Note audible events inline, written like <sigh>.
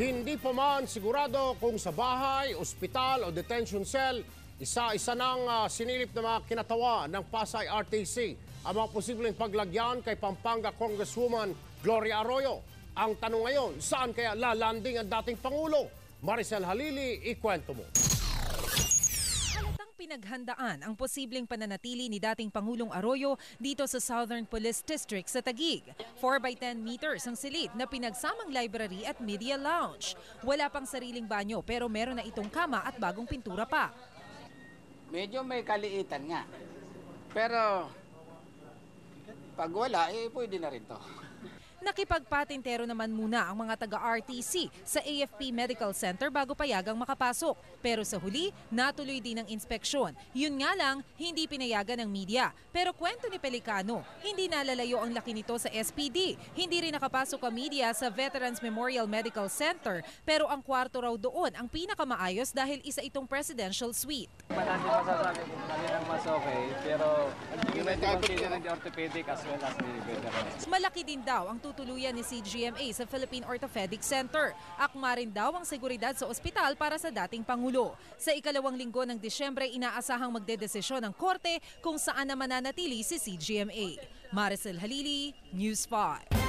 Hindi pa man sigurado kung sa bahay, ospital o detention cell, isa-isa nang ah, sinilip ng mga kinatawa ng Pasay RTC ang mga posibleng paglagyan kay Pampanga Congresswoman Gloria Arroyo. Ang tanong ngayon, saan kaya lalanding ang dating Pangulo? Maricel Halili, ikwento mo. Pinaghandaan ang posibleng pananatili ni dating Pangulong Arroyo dito sa Southern Police District sa Taguig. 4 by 10 meters ang silid na pinagsamang library at media lounge. Wala pang sariling banyo pero meron na itong kama at bagong pintura pa. Medyo may kaliitan nga. Pero pag wala, eh pwede na rin to. <laughs> Nakipagpatintero naman muna ang mga taga-RTC sa AFP Medical Center bago payagang makapasok. Pero sa huli, natuloy din ang inspeksyon. Yun nga lang, hindi pinayagan ng media. Pero kwento ni Pelicano, hindi nalalayo ang laki nito sa SPD. Hindi rin nakapasok ang media sa Veterans Memorial Medical Center. Pero ang kwarto raw doon ang pinakamaayos dahil isa itong presidential suite. Masasabi kanilang mas okay, pero you need to consider the orthopedic as well as the veterans. Malaki din daw ang tutuluyan ni CGMA sa Philippine Orthopedic Center. Akma rin daw ang seguridad sa ospital para sa dating Pangulo. Sa ikalawang linggo ng Disyembre, inaasahang magdedesisyon ng korte kung saan na mananatili si CGMA. Maricel Halili, News 5.